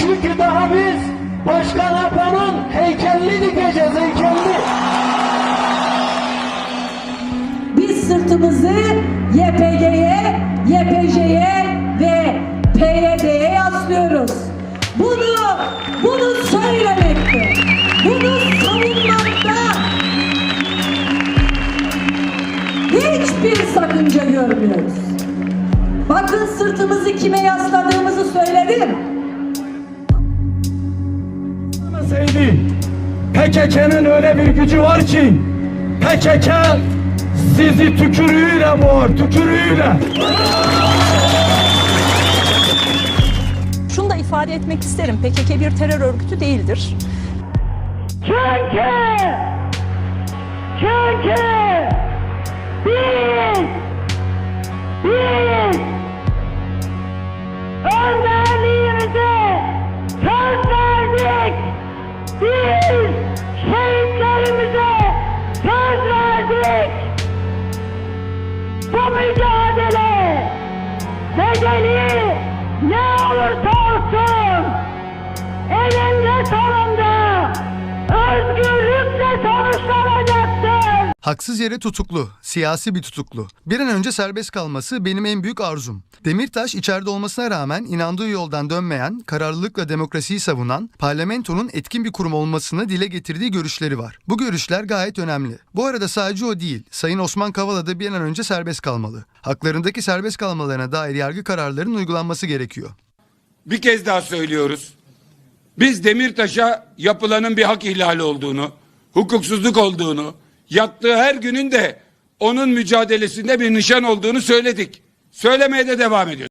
Çünkü daha biz Başkan Apo'nun heykelini dikeceğiz heykelini. Biz sırtımızı YPG'ye, YPJ'ye ve PYD'ye yaslıyoruz. Bunu, bunu söylemekte, bunu savunmakta hiçbir sakınca görmüyoruz. Bakın sırtımızı kime yasladığımızı Seydi. PKK'nın öyle bir gücü var ki PKK sizi tükürüğüyle boğar, tükürüğüyle. Şunu da ifade etmek isterim. PKK bir terör örgütü değildir. Çünkü çünkü biz biz Biz söz verdik. Bu mücadele bedeli ne olursa olsun eninde sonunda sonuçlanacaktır. Haksız yere tutuklu, siyasi bir tutuklu. Bir an önce serbest kalması benim en büyük arzum. Demirtaş içeride olmasına rağmen inandığı yoldan dönmeyen, kararlılıkla demokrasiyi savunan, parlamentonun etkin bir kurum olmasını dile getirdiği görüşleri var. Bu görüşler gayet önemli. Bu arada sadece o değil, Sayın Osman Kavala da bir an önce serbest kalmalı. Haklarındaki serbest kalmalarına dair yargı kararlarının uygulanması gerekiyor. Bir kez daha söylüyoruz. Biz Demirtaş'a yapılanın bir hak ihlali olduğunu, hukuksuzluk olduğunu, yattığı her günün de onun mücadelesinde bir nişan olduğunu söyledik. Söylemeye de devam ediyoruz.